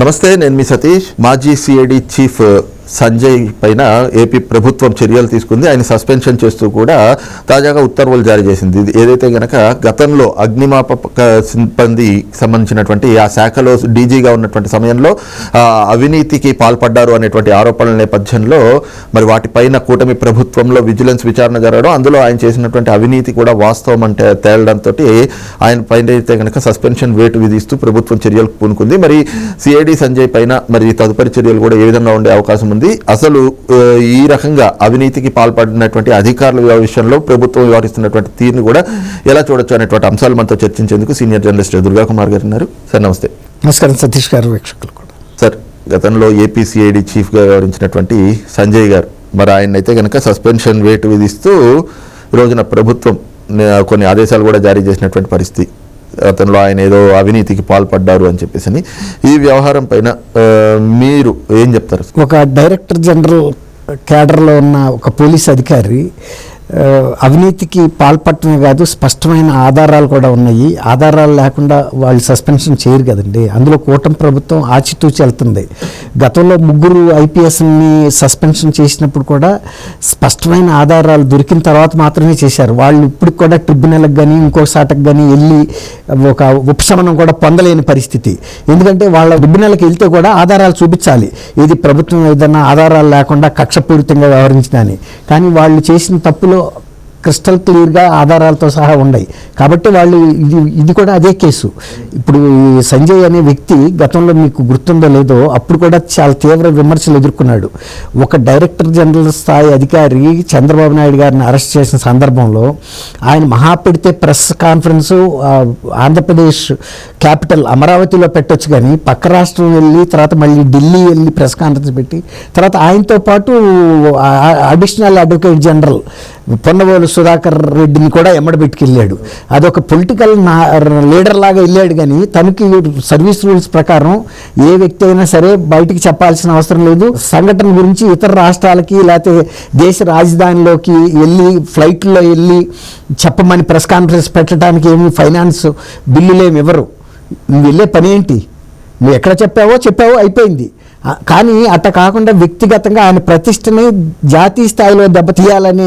నమస్తే నేను మీ సతీష్ మాజీ సిఐడి చీఫ్ సంజయ్ పైన ఏపీ ప్రభుత్వం చర్యలు తీసుకుంది. ఆయన సస్పెన్షన్ చేస్తూ కూడా తాజాగా ఉత్తర్వులు జారీ చేసింది. ఇది ఏదైతే గనక గతంలో అగ్నిమాపక సిబ్బంది సంబంధించినటువంటి ఆ శాఖలో డీజీగా ఉన్నటువంటి సమయంలో అవినీతికి పాల్పడ్డారు అనేటువంటి ఆరోపణల నేపథ్యంలో మరి వాటిపైన కూటమి ప్రభుత్వంలో విజిలెన్స్ విచారణ జరగడం అందులో ఆయన చేసినటువంటి అవినీతి కూడా వాస్తవం అంటే తేలడంతో ఆయన పైన అయితే కనుక సస్పెన్షన్ వేటు విధిస్తూ ప్రభుత్వం చర్యలు పూనుకుంది. మరి సిఐడి సంజయ్ పైన మరి తదుపరి చర్యలు కూడా ఏ విధంగా ఉండే అవకాశం ఉంది? అసలు ఆ, ఈ రకంగా అవినీతికి పాల్పడినటువంటి అధికారుల విషయంలో ప్రభుత్వం వ్యవహరిస్తున్నటువంటి తీరుని కూడా ఎలా చూడొచ్చు అనేటువంటి అంశాలు మనతో చర్చించేందుకు సీనియర్ జర్నలిస్ట్ దుర్గా కుమార్ గారు ఉన్నారు. సార్ నమస్తే. నమస్కారం సతీష్ గారు వీక్షకులు కూడా. సార్ గతంలో ఏపీసీఐడి చీఫ్గా వ్యవహరించినటువంటి సంజయ్ గారు మరి ఆయన అయితే కనుక సస్పెన్షన్ వేటు విధిస్తూ రోజున ప్రభుత్వం కొన్ని ఆదేశాలు కూడా జారీ చేసినటువంటి పరిస్థితి. అతనిలో ఆయన ఏదో అవినీతికి పాల్పడ్డారు అని చెప్పేసి ఈ వ్యవహారం పైన మీరు ఏం చెప్తారు? ఒక డైరెక్టర్ జనరల్ క్యాడర్లో ఉన్న ఒక పోలీస్ అధికారి అవినీతికి పాల్పట్టమే కాదు స్పష్టమైన ఆధారాలు కూడా ఉన్నాయి. ఆధారాలు లేకుండా వాళ్ళు సస్పెన్షన్ చేయరు కదండి. అందులో కూటమి ప్రభుత్వం ఆచితూచి వెళ్తుంది. గతంలో ముగ్గురు ఐపీఎస్ని సస్పెన్షన్ చేసినప్పుడు కూడా స్పష్టమైన ఆధారాలు దొరికిన తర్వాత మాత్రమే చేశారు. వాళ్ళు ఇప్పుడు కూడా ట్రిబ్యునల్కి కానీ ఇంకో సాటకు కానీ వెళ్ళి ఒక ఉపశమనం కూడా పొందలేని పరిస్థితి. ఎందుకంటే వాళ్ళ ట్రిబ్యునల్కి వెళ్తే కూడా ఆధారాలు చూపించాలి. ఇది ప్రభుత్వం ఏదైనా ఆధారాలు లేకుండా కక్షపూరితంగా వ్యవహరించిందని కానీ వాళ్ళు చేసిన తప్పులో క్రిస్టల్ క్లియర్గా ఆధారాలతో సహా ఉన్నాయి కాబట్టి వాళ్ళు ఇది ఇది కూడా అదే కేసు. ఇప్పుడు సంజయ్ అనే వ్యక్తి గతంలో మీకు గుర్తుందో లేదో అప్పుడు కూడా చాలా తీవ్ర విమర్శలు ఎదుర్కొన్నాడు. ఒక డైరెక్టర్ జనరల్ స్థాయి అధికారి చంద్రబాబు నాయుడు గారిని అరెస్ట్ చేసిన సందర్భంలో ఆయన మహా పెడితే ప్రెస్ కాన్ఫరెన్స్ ఆంధ్రప్రదేశ్ క్యాపిటల్ అమరావతిలో పెట్టొచ్చు కానీ పక్క రాష్ట్రం వెళ్ళి తర్వాత మళ్ళీ ఢిల్లీ వెళ్ళి ప్రెస్ కాన్ఫరెన్స్ పెట్టి తర్వాత ఆయనతో పాటు additional advocate general Ponnavolu Sudhakar రెడ్డిని కూడా ఎమ్మడబెట్టుకెళ్ళాడు. అదొక పొలిటికల్ నా లీడర్ లాగా వెళ్ళాడు కానీ తనకి సర్వీస్ రూల్స్ ప్రకారం ఏ వ్యక్తి అయినా సరే బయటికి చెప్పాల్సిన అవసరం లేదు. సంఘటన గురించి ఇతర రాష్ట్రాలకి లేకపోతే దేశ రాజధానిలోకి వెళ్ళి ఫ్లైట్లో వెళ్ళి చెప్పమని ప్రెస్ కాన్ఫరెన్స్ పెట్టడానికి ఏమి ఫైనాన్స్ బిల్లులేమి ఇవ్వరు. నువ్వు వెళ్ళే పని ఏంటి? నువ్వు ఎక్కడ చెప్పావో చెప్పావో అయిపోయింది. కానీ అట్ట కాకుండా వ్యక్తిగతంగా ఆయన ప్రతిష్టని జాతీయ స్థాయిలో దెబ్బతీయాలని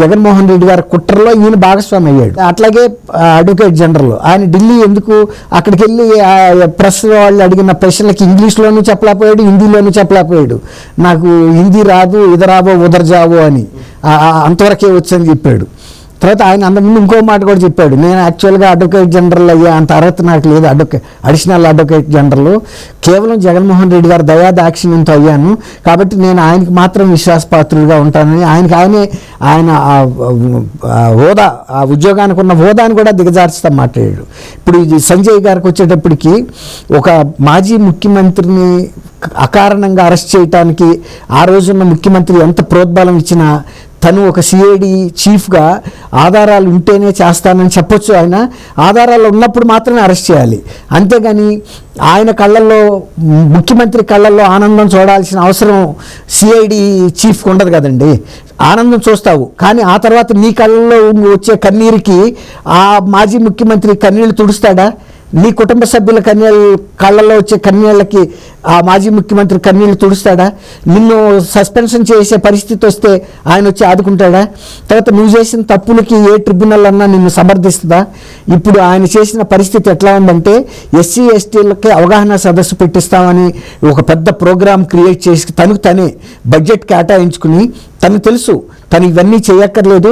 జగన్మోహన్ రెడ్డి గారి కుట్రలో ఈయన భాగస్వామి అయ్యాడు. అట్లాగే అడ్వకేట్ జనరల్ ఆయన ఢిల్లీ ఎందుకు అక్కడికి వెళ్ళి ప్రెస్ వాళ్ళు అడిగిన ప్రశ్నలకి ఇంగ్లీష్లోనూ చెప్పలేకపోయాడు హిందీలోనూ చెప్పలేకపోయాడు. నాకు హిందీ రాదు ఇది రాబో అని అంతవరకే వచ్చని చెప్పాడు. తర్వాత ఆయన అంతకుముందు ఇంకో మాట కూడా చెప్పాడు. నేను యాక్చువల్గా అడ్వకేట్ జనరల్ అయ్యా అంత అర్హత నాకు లేదు. అడ్వకే అడిషనల్ అడ్వకేట్ జనరల్ కేవలం జగన్మోహన్ రెడ్డి గారు దయా దాక్షిణ్యంతో అయ్యాను. కాబట్టి నేను ఆయనకి మాత్రం విశ్వాసపాత్రులుగా ఉంటానని ఆయనకి ఆయనే ఆయన హోదా ఆ ఉద్యోగానికి ఉన్న హోదాని కూడా దిగజార్చుతా మాట్లాడాడు. ఇప్పుడు ఇది సంజయ్ గారికి వచ్చేటప్పటికి ఒక మాజీ ముఖ్యమంత్రిని అకారణంగా అరెస్ట్ చేయటానికి ఆ రోజున్న ముఖ్యమంత్రి ఎంత ప్రోద్బలం ఇచ్చినా తను ఒక సిఐడి చీఫ్గా ఆధారాలు ఉంటేనే చేస్తానని చెప్పొచ్చు ఆయన. ఆధారాలు ఉన్నప్పుడు మాత్రమే అరెస్ట్ చేయాలి. అంతేగాని ఆయన కళ్ళల్లో ముఖ్యమంత్రి కళ్ళల్లో ఆనందం చూడాల్సిన అవసరం సిఐడి చీఫ్కి ఉండదు కదండి. ఆనందం చూస్తావు. కానీ ఆ తర్వాత నీ కళ్ళల్లో వచ్చే కన్నీరుకి ఆ మాజీ ముఖ్యమంత్రి కన్నీళ్ళు తుడుస్తాడా? నీ కుటుంబ సభ్యుల కన్యలు కళ్ళల్లో వచ్చే కన్యలకి ఆ మాజీ ముఖ్యమంత్రి కన్నీళ్ళు తుడుస్తాడా? నిన్ను సస్పెన్షన్ చేసే పరిస్థితి వస్తే ఆయన వచ్చి ఆదుకుంటాడా? తర్వాత నువ్వు చేసిన తప్పులకి ఏ ట్రిబ్యునల్ అన్నా నిన్ను సమర్థిస్తుందా? ఇప్పుడు ఆయన చేసిన పరిస్థితి ఎట్లా ఉందంటే ఎస్సీ ఎస్టీలకి అవగాహన సదస్సు పెట్టిస్తామని ఒక పెద్ద ప్రోగ్రామ్ క్రియేట్ చేసి తనకు తనే బడ్జెట్ కేటాయించుకుని తను తెలుసు తను ఇవన్నీ చేయక్కర్లేదు.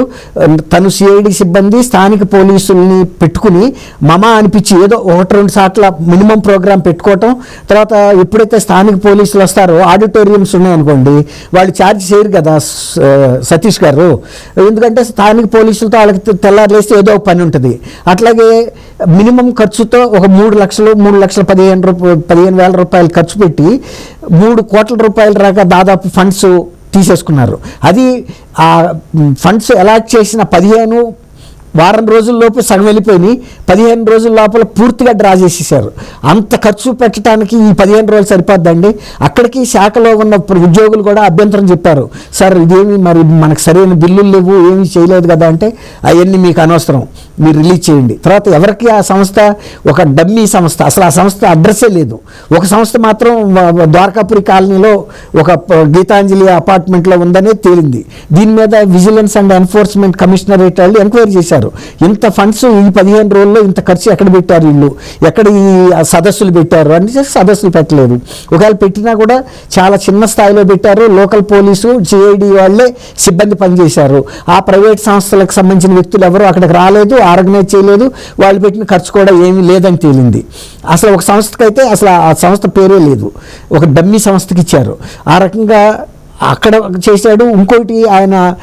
తను సిఐడి సిబ్బంది స్థానిక పోలీసుల్ని పెట్టుకుని మమా అనిపించి ఏదో ఒకటి రెండు సార్ల మినిమం ప్రోగ్రామ్ పెట్టుకోవటం తర్వాత ఎప్పుడైతే స్థానిక పోలీసులు వస్తారో ఆడిటోరియంస్ ఉన్నాయనుకోండి వాళ్ళు ఛార్జ్ చేయరు కదా సతీష్ గారు. ఎందుకంటే స్థానిక పోలీసులతో వాళ్ళకి తెల్లారులేస్తే ఏదో ఒక పని ఉంటుంది. అట్లాగే మినిమం ఖర్చుతో ఒక మూడు లక్షలు మూడు లక్షల పదిహేను రూపాయలు పదిహేను వేల రూపాయలు ఖర్చు పెట్టి మూడు కోట్ల రూపాయల రాక దాదాపు ఫండ్స్ తీసేసుకున్నారు. అది ఆ ఫండ్స్ అలాట్ చేసిన పదిహేను వారం రోజుల లోపు సగం వెళ్ళిపోయి పదిహేను రోజుల లోపల పూర్తిగా డ్రా చేసేసారు అంత ఖర్చు పెట్టడానికి ఈ పదిహేను రోజులు సరిపోద్దండి. అక్కడికి శాఖలో ఉన్న ఉద్యోగులు కూడా అభ్యంతరం చెప్పారు. సార్ ఇదేమి మరి మనకు సరైన బిల్లులు లేవు ఏమీ చేయలేదు కదా అంటే అవన్నీ మీకు అనవసరం. మీరు రిలీజ్ చేయండి. తర్వాత ఎవరికి ఆ సంస్థ? ఒక డమ్మీ సంస్థ. అసలు ఆ సంస్థ అడ్రస్సే లేదు. ఒక సంస్థ మాత్రం ద్వారకాపురి కాలనీలో ఒక గీతాంజలి అపార్ట్మెంట్లో ఉందనే తేలింది. దీని మీద విజిలెన్స్ అండ్ ఎన్ఫోర్స్మెంట్ కమిషనరేట్ వాళ్ళు ఎంక్వైరీ చేశారు. ఇంత ఫండ్స్ ఈ పదిహేను రోజుల్లో ఇంత ఖర్చు ఎక్కడ పెట్టారు వీళ్ళు? ఎక్కడ ఈ సదస్సులు పెట్టారు? అని చెప్పి సదస్సులు పెట్టలేదు. ఒకవేళ పెట్టినా కూడా చాలా చిన్న స్థాయిలో పెట్టారు. లోకల్ పోలీసు జేఐడి వాళ్ళే సిబ్బంది పనిచేశారు. ఆ ప్రైవేట్ సంస్థలకు సంబంధించిన వ్యక్తులు ఎవరు అక్కడికి రాలేదు ఆర్గనైజ్ చేయలేదు. వాళ్ళు పెట్టిన ఖర్చు కూడా ఏమీ లేదని తేలింది. అసలు ఒక సంస్థకి అయితే అసలు ఆ సంస్థ పేరే లేదు. ఒక డమ్మీ సంస్థకి ఇచ్చారు. ఆ రకంగా అక్కడ చేశాడు. ఇంకోటి ఆయన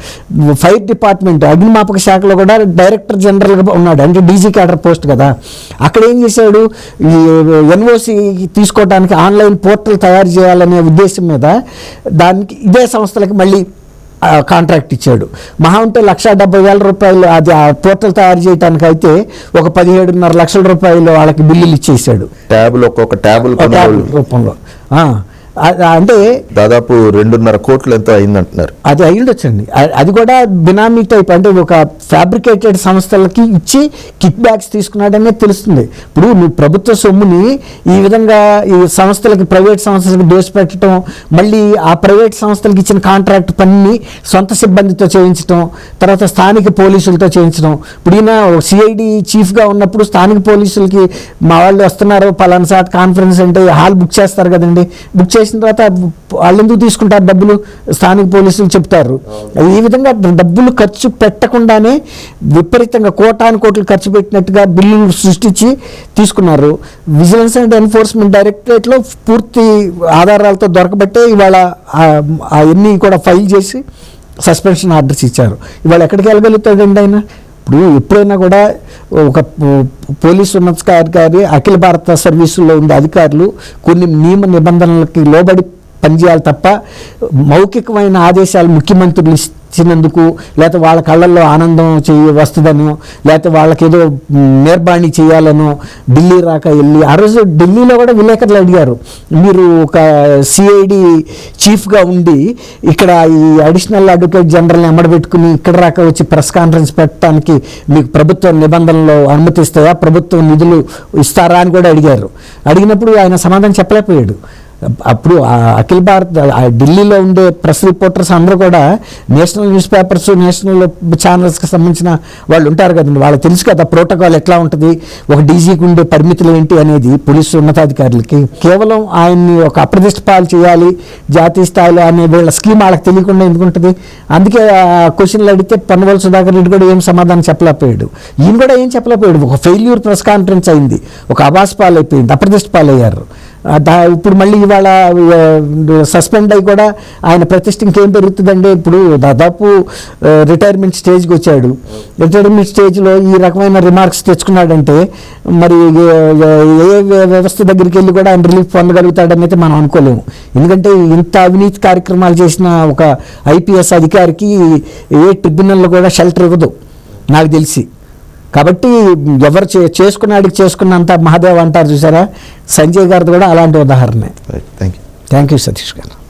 ఫైర్ డిపార్ట్మెంట్ అగ్నిమాపక శాఖలో కూడా డైరెక్టర్ జనరల్గా ఉన్నాడు. అంటే డీజీ క్యాడర్ పోస్ట్ కదా. అక్కడ ఏం చేశాడు? ఈ ఎన్ఓసి తీసుకోవడానికి ఆన్లైన్ పోర్టల్ తయారు చేయాలనే ఉద్దేశం మీద దానికి ఇదే సంస్థలకి మళ్ళీ కాంట్రాక్ట్ ఇచ్చాడు. మహా ఉంటే లక్ష డెబ్బై వేల రూపాయలు అది ఆ పోర్టల్ తయారు చేయడానికి అయితే ఒక పదిహేడున్నర లక్షల రూపాయలు వాళ్ళకి బిల్లులు ఇచ్చేసాడు. ట్యాబులు ఒక్కొక్క ట్యాబులు రూపంలో. అంటే దాదాపు రెండున్నర కోట్లు ఎంతో అయిందంటున్నారు. అది అయ్యుండొచ్చండి. అది కూడా బినామీ టైప్ అంటే ఒక ఫ్యాబ్రికేటెడ్ సంస్థలకి ఇచ్చి కిక్ బ్యాక్స్ తీసుకున్నాడనే తెలుస్తుంది. ఇప్పుడు నువ్వు ప్రభుత్వ సొమ్ముని ఈ విధంగా ఈ సంస్థలకి ప్రైవేట్ సంస్థలకి దోసిపెట్టడం మళ్ళీ ఆ ప్రైవేట్ సంస్థలకి ఇచ్చిన కాంట్రాక్ట్ పనిని సొంత సిబ్బందితో చేయించడం తర్వాత స్థానిక పోలీసులతో చేయించడం. ఇప్పుడు ఈయన సిఐడి చీఫ్గా ఉన్నప్పుడు స్థానిక పోలీసులకి మా వాళ్ళు వస్తున్నారు పలానా సాట్ కాన్ఫరెన్స్ అంటే హాల్ బుక్ చేస్తారు కదండి. బుక్ చేసిన తర్వాత వాళ్ళు ఎందుకు తీసుకుంటారు డబ్బులు? స్థానిక పోలీసులు చెప్తారు. ఈ విధంగా డబ్బులు ఖర్చు పెట్టకుండానే విపరీతంగా కోటాను కోట్లు ఖర్చు పెట్టినట్టుగా బిల్లులు సృష్టించి తీసుకున్నారు. విజిలెన్స్ అండ్ ఎన్ఫోర్స్మెంట్ డైరెక్టరేట్లో పూర్తి ఆధారాలతో దొరకబట్టే ఇవాళ అవన్నీ కూడా ఫైల్ చేసి సస్పెన్షన్ ఆర్డర్స్ ఇచ్చారు. ఇవాళ ఎక్కడికి వెళ్ళగలుగుతాడండి ఆయన? ఇప్పుడు ఎప్పుడైనా కూడా ఒక పోలీస్ ఉన్నతాధికారి అఖిల భారత సర్వీసుల్లో ఉండే అధికారులు కొన్ని నియమ నిబంధనలకి లోబడి పనిచేయాలి తప్ప మౌఖికమైన ఆదేశాలు ముఖ్యమంత్రులు ఇచ్చినందుకు లేకపోతే వాళ్ళ కళ్ళల్లో ఆనందం చేయ వస్తుందనో లేకపోతే వాళ్ళకి ఏదో చేయాలనో ఢిల్లీ రాక వెళ్ళి ఆ రోజు ఢిల్లీలో కూడా విలేకరులు అడిగారు. మీరు ఒక సిఐడి చీఫ్గా ఉండి ఇక్కడ ఈ అడిషనల్ అడ్వకేట్ జనరల్ని ఎమ్మడబెట్టుకుని ఇక్కడ రాక వచ్చి ప్రెస్ కాన్ఫరెన్స్ పెట్టడానికి మీకు ప్రభుత్వ నిబంధనలు అనుమతిస్తాయా? ప్రభుత్వం నిధులు ఇస్తారా అని కూడా అడిగారు. అడిగినప్పుడు ఆయన సమాధానం చెప్పలేకపోయాడు. అప్పుడు అఖిల భారత్ ఆ ఢిల్లీలో ఉండే ప్రెస్ రిపోర్టర్స్ అందరూ కూడా నేషనల్ న్యూస్ పేపర్స్ నేషనల్ ఛానల్స్కి సంబంధించిన వాళ్ళు ఉంటారు కదండి. వాళ్ళకి తెలుసు కదా ప్రోటోకాల్ ఎట్లా ఉంటుంది ఒక డీజీకి ఉండే పరిమితులు ఏంటి అనేది పోలీసు ఉన్నతాధికారులకి. కేవలం ఆయన్ని ఒక అప్రదిష్ట పాలు చేయాలి జాతీయ స్థాయిలో అనే వీళ్ళ స్కీమ్ వాళ్ళకి తెలియకుండా ఎందుకుంటుంది అందుకే ఆ క్వశ్చన్లు అడిగితే పన్నవల్ సుధాకర్ రెడ్డి కూడా ఏం సమాధానం చెప్పలేకపోయాడు. ఈయన కూడా ఏం చెప్పలేకపోయాడు? ఒక ఫెయిల్యూర్ ప్రెస్ కాన్ఫరెన్స్ అయింది. ఒక అబాస్ పాలు అయిపోయింది అప్రదిష్ట పాలయ్యారు. ఇప్పుడు మళ్ళీ ఇవాళ సస్పెండ్ అయి కూడా ఆయన ప్రతిష్ట ఇంకేం పెరుగుతుందండి ఇప్పుడు దాదాపు రిటైర్మెంట్ స్టేజ్కి వచ్చాడు. రిటైర్మెంట్ స్టేజ్లో ఈ రకమైన రిమార్క్స్ తెచ్చుకున్నాడంటే మరి ఏ- ఏ వ్యవస్థ దగ్గరికి వెళ్ళి కూడా ఆయన రిలీఫ్ పొందగలుగుతాడని అయితే మనం అనుకోలేము. ఎందుకంటే ఇంత అవినీతి కార్యక్రమాలు చేసిన ఒక ఐపీఎస్ అధికారికి ఏ ట్రిబ్యునల్లో కూడా షెల్టర్ ఇవ్వదు నాకు తెలిసి. కాబట్టి ఎవరు చే చేసుకున్నాడికి చేసుకున్నంత మహాదేవ్ అంటారు చూసారా? సంజయ్ గారిది కూడా అలాంటి ఉదాహరణ. Thank you thank you Satish గారు.